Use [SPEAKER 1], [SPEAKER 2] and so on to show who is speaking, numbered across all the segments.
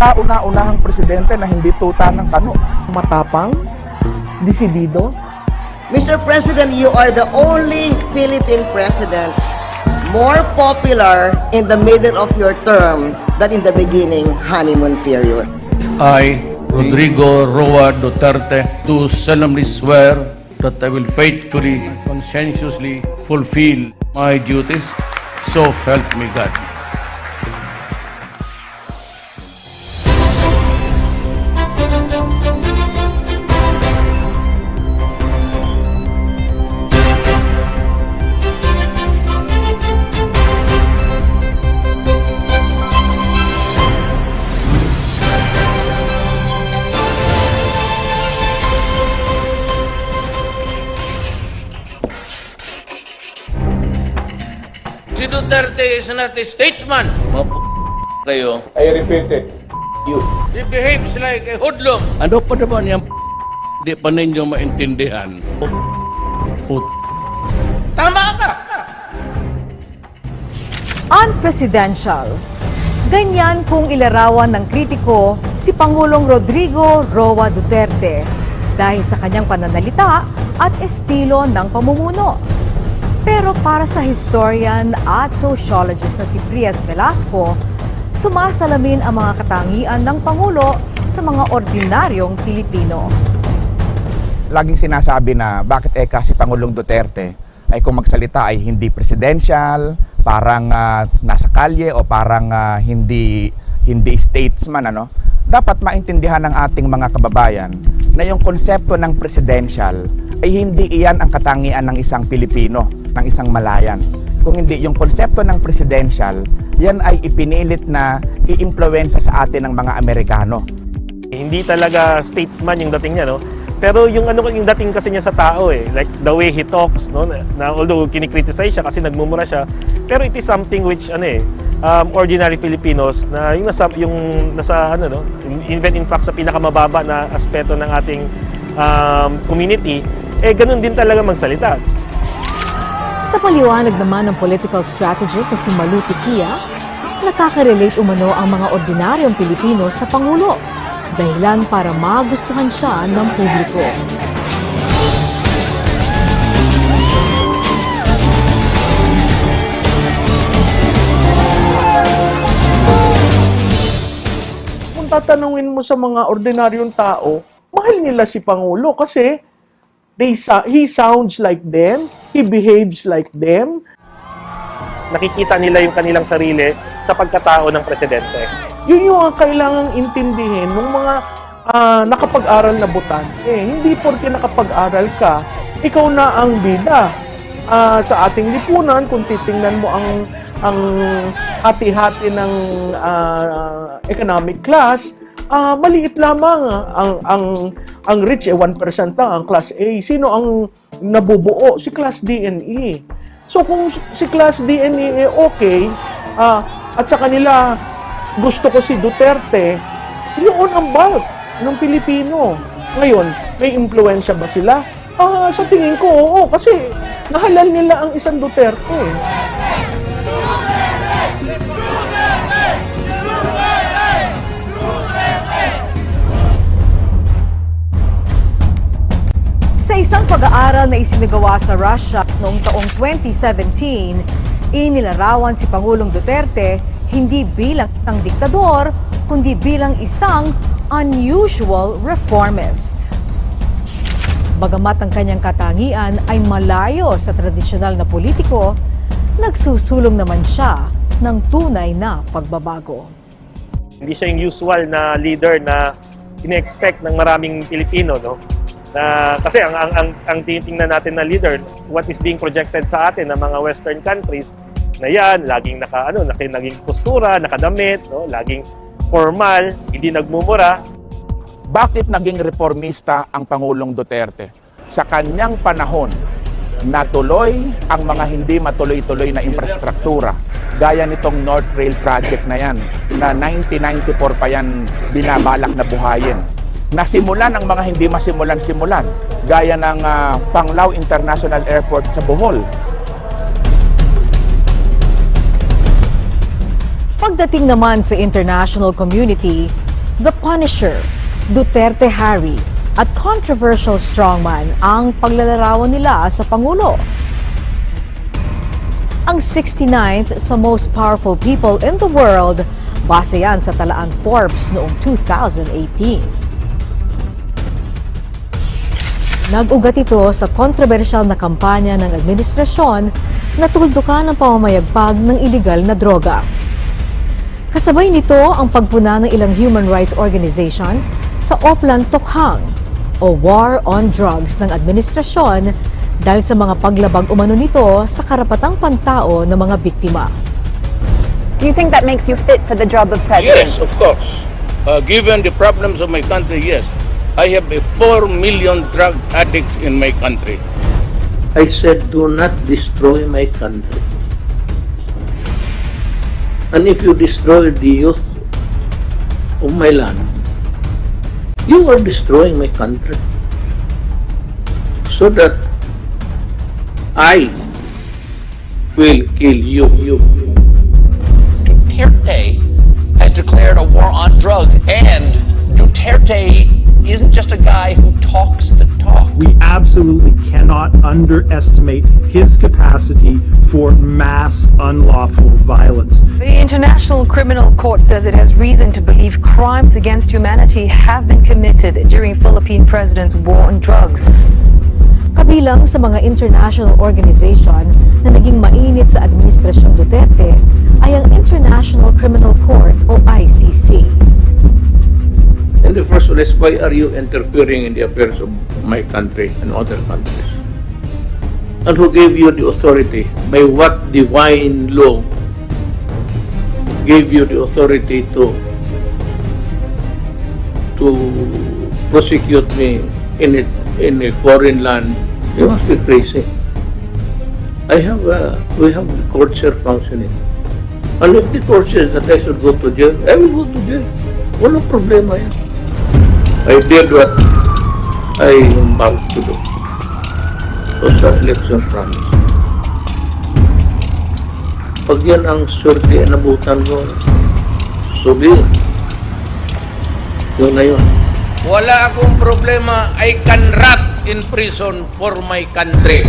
[SPEAKER 1] kauna-unahang presidente na hindi tuta ng kano. Matapang, disidido,
[SPEAKER 2] Mr. President, you are the only Philippine president more popular in the middle of your term than in the beginning honeymoon period.
[SPEAKER 3] I, Rodrigo Roa Duterte, do solemnly swear that I will faithfully, conscientiously fulfill my duties. So help me God. Si Duterte is an statesman. Mapo kayo.
[SPEAKER 1] I repeat it, you.
[SPEAKER 3] He behaves like a hoodlum. Ano pa naman yung di pa ninyo maintindihan? Put. Tama ka!
[SPEAKER 4] unpresidential. Ganyan kung ilarawan ng kritiko si Pangulong Rodrigo Roa Duterte dahil sa kanyang pananalita at estilo ng pamumuno. Pero para sa historian at sociologist na si Frias Velasco, sumasalamin ang mga katangian ng Pangulo sa mga ordinaryong Pilipino.
[SPEAKER 1] Laging sinasabi na bakit eka si Pangulong Duterte ay kung magsalita ay hindi presidential, parang ah, nasa kalye o parang ah, hindi hindi statesman ano. Dapat maintindihan ng ating mga kababayan na yung konsepto ng presidential ay hindi iyan ang katangian ng isang Pilipino, ng isang Malayan. Kung hindi yung konsepto ng presidential, yan ay ipinilit na iimpluwensya sa atin ng mga Amerikano.
[SPEAKER 5] Hindi talaga statesman yung dating niya, no? Pero yung ano yung dating kasi niya sa tao eh, like the way he talks, no? Na, na although kinikriticize siya kasi nagmumura siya, pero it is something which ano eh, um, ordinary Filipinos na yung nasa yung nasa ano no, even in fact sa pinakamababa na aspeto ng ating um, community, eh ganun din talaga magsalita.
[SPEAKER 4] Sa paliwanag naman ng political strategist na si Malu Tikia, nakaka-relate umano ang mga ordinaryong Pilipino sa Pangulo. Dahilan para magustuhan siya ng publiko.
[SPEAKER 6] Tatanungin mo sa mga ordinaryong tao, mahal nila si Pangulo kasi they he sounds like them, he behaves like them.
[SPEAKER 5] Nakikita nila yung kanilang sarili sa pagkatao ng presidente.
[SPEAKER 6] Yun yung ang kailangang intindihin ng mga ah, nakapag-aral na butante. Hindi porke nakapag-aral ka, ikaw na ang bida. Ah, sa ating lipunan, kung titingnan mo ang ang hati-hati ng ah, economic class, ah, maliit lamang ang ang ang rich eh 1% lang ang class A. Sino ang nabubuo? Si class D and E. So kung si class D and E eh, okay, ah, at sa kanila gusto ko si Duterte, yun ang bulk ng Pilipino. Ngayon, may impluensya ba sila? Ah, sa tingin ko, oo. Kasi nahalal nila ang isang Duterte.
[SPEAKER 4] Sa isang pag-aaral na isinagawa sa Russia noong taong 2017, inilarawan si Pangulong Duterte hindi bilang isang diktador, kundi bilang isang unusual reformist. Bagamat ang kanyang katangian ay malayo sa tradisyonal na politiko, nagsusulong naman siya ng tunay na pagbabago.
[SPEAKER 5] Hindi siya yung usual na leader na ine-expect ng maraming Pilipino, no? Na kasi ang ang ang, ang tinitingnan natin na leader, what is being projected sa atin ng mga western countries na yan, laging naka ano, naka, naging postura, nakadamit, no? Laging formal, hindi nagmumura.
[SPEAKER 1] Bakit naging reformista ang Pangulong Duterte? Sa kanyang panahon, natuloy ang mga hindi matuloy-tuloy na infrastruktura. Gaya nitong North Rail Project na yan, na 1994 pa yan binabalak na buhayin. Nasimulan ang mga hindi masimulan-simulan, gaya ng ah, Panglao International Airport sa Bohol,
[SPEAKER 4] Pagdating naman sa international community, The Punisher, Duterte Harry, at controversial strongman ang paglalarawan nila sa Pangulo. Ang 69th sa most powerful people in the world, base yan sa talaan Forbes noong 2018. Nag-ugat ito sa kontrobersyal na kampanya ng administrasyon na tuldukan ang pamamayagpag ng iligal na droga. Kasabay nito ang pagpuna ng ilang human rights organization sa Oplan Tokhang o War on Drugs ng administrasyon dahil sa mga paglabag umano nito sa karapatang pantao ng mga biktima.
[SPEAKER 7] Do you think that makes you fit for the job of president?
[SPEAKER 3] Yes, of course. Uh, given the problems of my country, yes. I have a 4 million drug addicts in my country.
[SPEAKER 8] I said, do not destroy my country. And if you destroy the youth of my land, you are destroying my country. So that I will kill you. you.
[SPEAKER 9] Duterte has declared a war on drugs, and Duterte isn't just a guy who talks the talk.
[SPEAKER 10] We absolutely cannot underestimate his capacity for mass unlawful violence.
[SPEAKER 11] The International Criminal Court says it has reason to believe crimes against humanity have been committed during Philippine President's war on drugs.
[SPEAKER 4] Kabilang sa mga international organization na naging mainit sa Administrasyon Duterte ay ang International Criminal Court
[SPEAKER 8] Place, why are you interfering in the affairs of my country and other countries? And who gave you the authority? By what divine law gave you the authority to to prosecute me in a, in a foreign land? You must be crazy. I have we have the courts here functioning. And if the court says that I should go to jail, I will go to jail. Walang problema yan. I did what I am bound to do. Sa election promise. Pag yan ang swerte na nabutan ko, it. Yun na yun.
[SPEAKER 3] Wala akong problema. I can rot in prison for my country.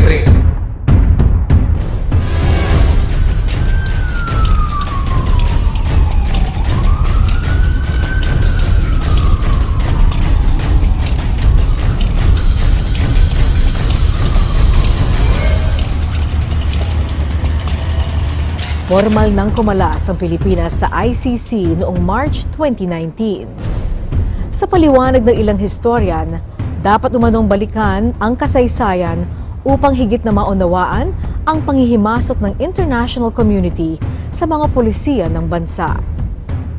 [SPEAKER 4] Formal nang kumalas ang Pilipinas sa ICC noong March 2019. Sa paliwanag ng ilang historian, dapat umanong balikan ang kasaysayan upang higit na maunawaan ang panghihimasok ng international community sa mga polisiya ng bansa.